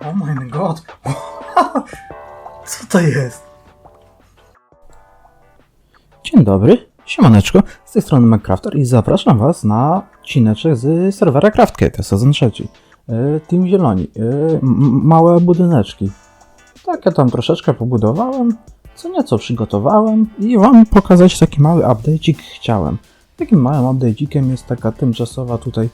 Oh my god. Co to jest? Dzień dobry, siemaneczko, z tej strony McCrafter i zapraszam was na odcineczek z serwera CraftCake, sezon trzeci. E, Team Zieloni, e, małe budyneczki. Tak, ja tam troszeczkę pobudowałem, co nieco przygotowałem i wam pokazać taki mały update'ik chciałem. Takim małym update'ikiem jest taka tymczasowa tutaj,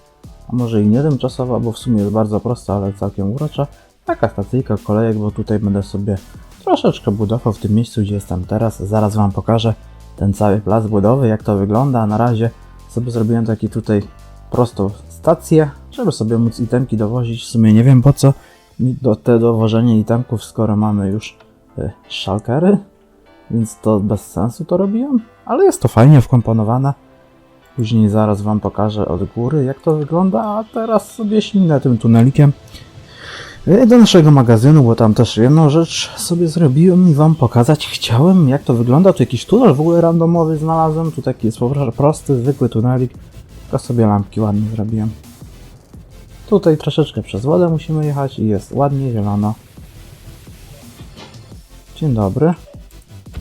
a może i nie tymczasowa, bo w sumie jest bardzo prosta, ale całkiem urocza. Taka stacyjka kolejek, bo tutaj będę sobie troszeczkę budował w tym miejscu, gdzie jestem teraz. Zaraz wam pokażę ten cały plac budowy, jak to wygląda. Na razie sobie zrobiłem taki tutaj prostą stację, żeby sobie móc itemki dowozić. W sumie nie wiem po co do te dowożenie itemków, skoro mamy już y, szalkery, więc to bez sensu to robiłem, ale jest to fajnie wkomponowane. Później zaraz wam pokażę od góry, jak to wygląda, a teraz sobie ślinę tym tunelikiem do naszego magazynu, bo tam też jedną rzecz sobie zrobiłem i wam pokazać chciałem, jak to wygląda. Tu jakiś tunel w ogóle randomowy znalazłem, tu taki jest prosty, zwykły tunelik, tylko sobie lampki ładnie zrobiłem. Tutaj troszeczkę przez wodę musimy jechać i jest ładnie zielono. Dzień dobry.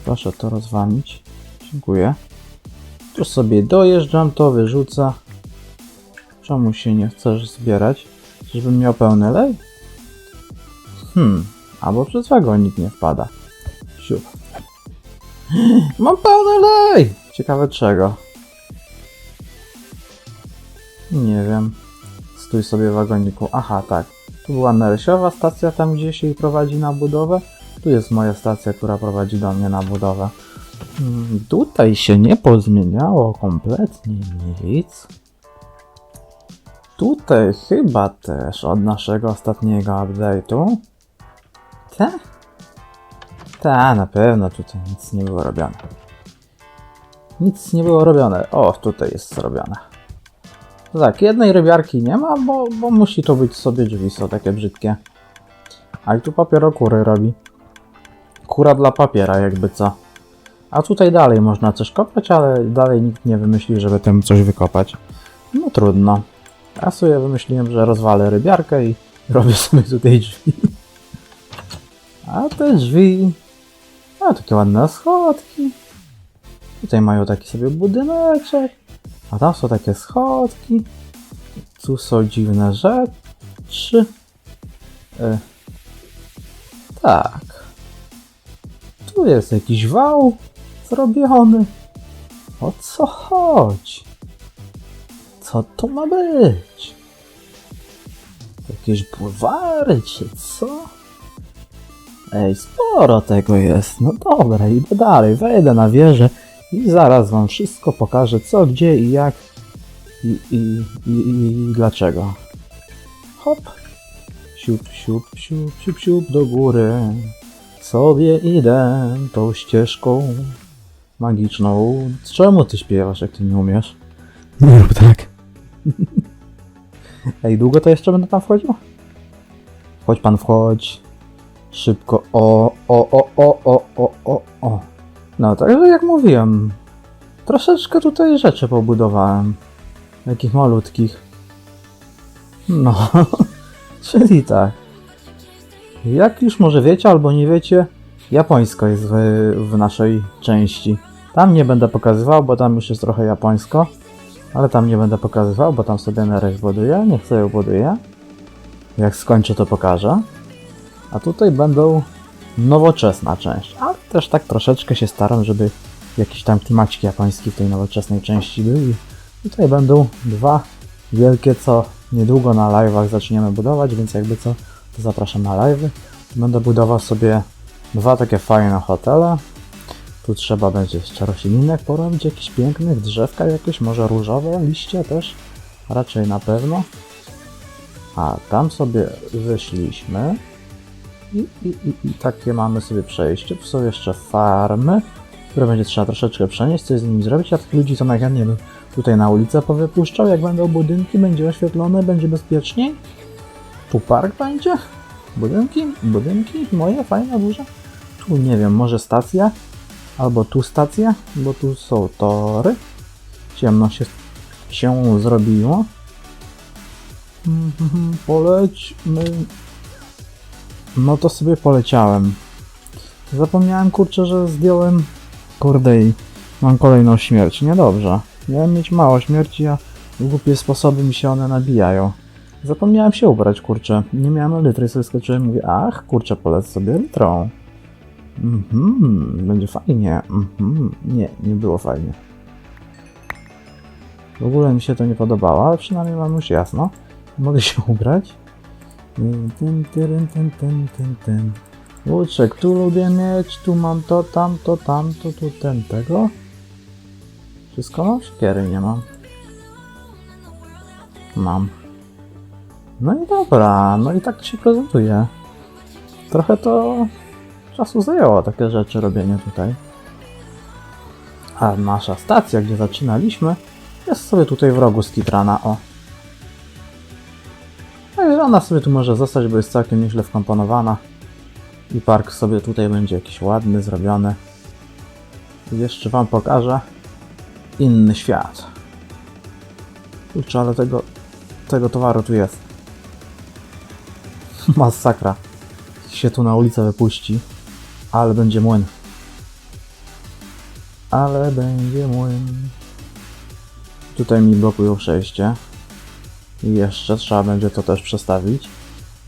Proszę to rozwalić. Dziękuję. Tu sobie dojeżdżam, to wyrzucę. Czemu się nie chcesz zbierać? Żebym miał pełny lej? Hmm, albo przez wagonik nie wpada. Siup. Mam pełny lej! Ciekawe czego. Nie wiem. Stój sobie w wagoniku. Aha, tak. Tu była Neresiowa stacja, tam gdzie się prowadzi na budowę. Tu jest moja stacja, która prowadzi do mnie na budowę. Hmm, Tutaj się nie pozmieniało kompletnie nic. Tutaj chyba też od naszego ostatniego update'u. Te? Ta, na pewno tutaj nic nie było robione. Nic nie było robione. O, tutaj jest zrobione. Tak, jednej rybiarki nie ma, bo, bo musi to być sobie drzwi, są takie brzydkie. A i tu papierokury robi. Kura dla papiera, jakby co. A tutaj dalej można coś kopać, ale dalej nikt nie wymyślił, żeby tam coś wykopać. No trudno. Ja sobie wymyśliłem, że rozwalę rybiarkę i robię sobie tutaj drzwi. A te drzwi... A takie ładne schodki. Tutaj mają taki sobie budyneczek. A tam są takie schodki. Tu są dziwne rzeczy. E, tak. Tu jest jakiś wał zrobiony. O co chodzi? Co to ma być? Jakieś pływary czy co? Ej, sporo tego jest. No dobra, idę dalej, wejdę na wieżę i zaraz wam wszystko pokażę, co, gdzie i jak i, i, i, i, dlaczego. Hop. Siup, siup, siup, siup, siup do góry. Sobie idę tą ścieżką magiczną. Czemu ty śpiewasz, jak ty nie umiesz? Nie rób tak. Ej, długo to jeszcze będę tam wchodził? Chodź pan, wchodź. Szybko. O, o, o, o, o, o, o, o. No, także jak mówiłem, troszeczkę tutaj rzeczy pobudowałem. Takich malutkich. No, czyli tak. Jak już może wiecie albo nie wiecie, japońsko jest w, w naszej części. Tam nie będę pokazywał, bo tam już jest trochę japońsko. Ale tam nie będę pokazywał, bo tam sobie Nereś buduje. Nie chcę ją buduję. Jak skończę, to pokażę. A tutaj będą nowoczesna część. Ale też tak troszeczkę się staram, żeby jakiś tam klimacik japoński w tej nowoczesnej części był. I tutaj będą dwa wielkie, co niedługo na live'ach zaczniemy budować, więc jakby co, to zapraszam na live'y. Będę budował sobie dwa takie fajne hotele. Tu trzeba będzie jeszcze roślinek porobić, jakichś pięknych, drzewka jakieś, może różowe liście też, raczej na pewno. A tam sobie wyszliśmy. I, i, i, takie mamy sobie przejście. Tu są jeszcze farmy, które będzie trzeba troszeczkę przenieść, coś z nimi zrobić. Ja tych ludzi to najchętniej bym tutaj na ulicę powypuszczał. Jak będą budynki, będzie oświetlone, będzie bezpieczniej. Tu park będzie. Budynki, budynki, moje fajne, duże. Tu nie wiem, może stacja, albo tu stacja, bo tu są tory. Ciemno się, się zrobiło. Mhm, Polećmy No to sobie poleciałem. Zapomniałem, kurczę, że zdjąłem... Kurde i mam kolejną śmierć. Niedobrze. Miałem mieć mało śmierci, a w głupie sposoby mi się one nabijają. Zapomniałem się ubrać, kurczę. Nie miałem litry, sobie skoczyłem mówię, ach, kurczę, polecę sobie litrą. Mhm, będzie fajnie. Mhm, nie, nie było fajnie. W ogóle mi się to nie podobało, ale przynajmniej mam już jasno. Mogę się ubrać. Tym, tyrym, tym, tym, tym, tym. Łuczek, tu lubię mieć, tu mam to, tamto, tamto, tu ten, tego. Wszystko mam? Siekiery nie mam. Mam. No i dobra, no i tak się prezentuje. Trochę to czasu zajęło takie rzeczy robienie tutaj. A nasza stacja, gdzie zaczynaliśmy, jest sobie tutaj w rogu skitrana, o. Ona sobie tu może zostać, bo jest całkiem nieźle wkomponowana. I park sobie tutaj będzie jakiś ładny, zrobiony. Jeszcze wam pokażę inny świat. Kurczę, ale tego, tego towaru tu jest. Masakra. Się tu na ulicę wypuści. Ale będzie młyn. Ale będzie młyn. Tutaj mi blokują przejście. I jeszcze trzeba będzie to też przestawić.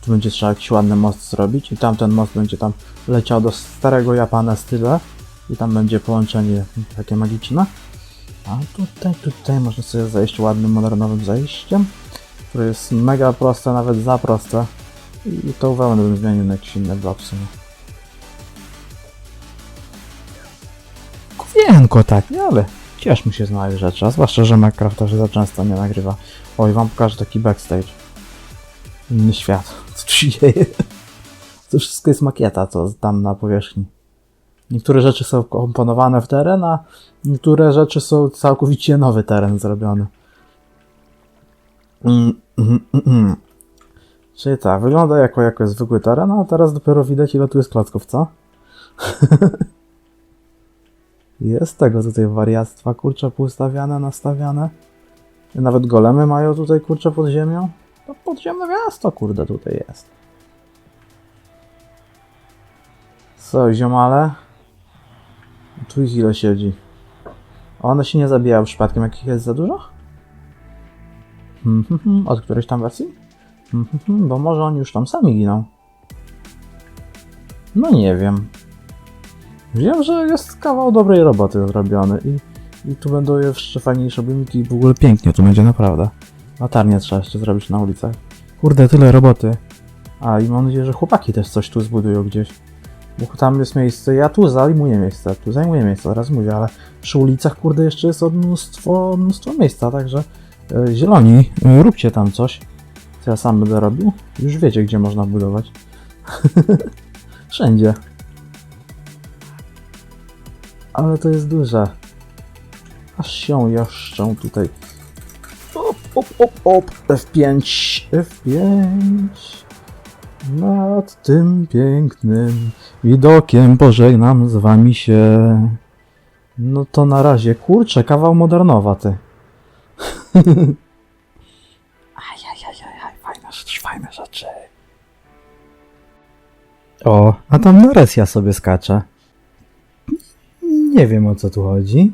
Tu będzie trzeba jakiś ładny most zrobić i tamten most będzie tam leciał do starego Japana style i tam będzie połączenie takie magiczne. A tutaj, tutaj można sobie zejść ładnym, modernowym zejściem, które jest mega proste, nawet za proste. I tą wełnę bym zmienił na jakiś inny blok w sumie. Kupienko takie, ale cieszmy się z małych rzeczy, a zwłaszcza, że Minecraft też za często nie nagrywa. Oj, wam pokażę taki backstage. Inny świat. Co tu się dzieje? To wszystko jest makieta, co tam na powierzchni. Niektóre rzeczy są komponowane w teren, a niektóre rzeczy są całkowicie nowy teren zrobiony. Mm, mm, mm, mm. Czyli tak, wygląda jako, jako zwykły teren, a teraz dopiero widać ile tu jest klocków, co? jest tego tutaj wariactwa, kurczę, poustawiane, nastawiane. Nawet golemy mają tutaj, kurczę, pod ziemią. To podziemne miasto, kurde, tutaj jest. Co, ziomale? Tu ich ile siedzi? One się nie zabijają przypadkiem, jak ich jest za dużo? Hmm. Od którejś tam wersji? Hmm. Bo może oni już tam sami giną. No nie wiem. Wiem, że jest kawał dobrej roboty zrobiony i, i tu będą jeszcze fajniejsze budynki i w ogóle pięknie tu będzie naprawdę. Latarnię trzeba jeszcze zrobić na ulicach. Kurde, tyle roboty. A i mam nadzieję, że chłopaki też coś tu zbudują gdzieś. Bo tam jest miejsce, ja tu zajmuję miejsce, tu zajmuję miejsce, teraz mówię, ale przy ulicach, kurde, jeszcze jest mnóstwo, mnóstwo miejsca, także e, zieloni, e, róbcie tam coś, co ja sam będę robił. Już wiecie, gdzie można budować. Wszędzie. Ale to jest duże. Aż się jaszczą tutaj. Op, op, op, op. F5, F5. Nad tym pięknym widokiem pożegnam z wami się. No to na razie, kurczę, kawał modernowaty. Ajajajaj, fajne rzeczy, fajne rzeczy. O, a tam Noresja sobie skacze. Nie wiem o co tu chodzi.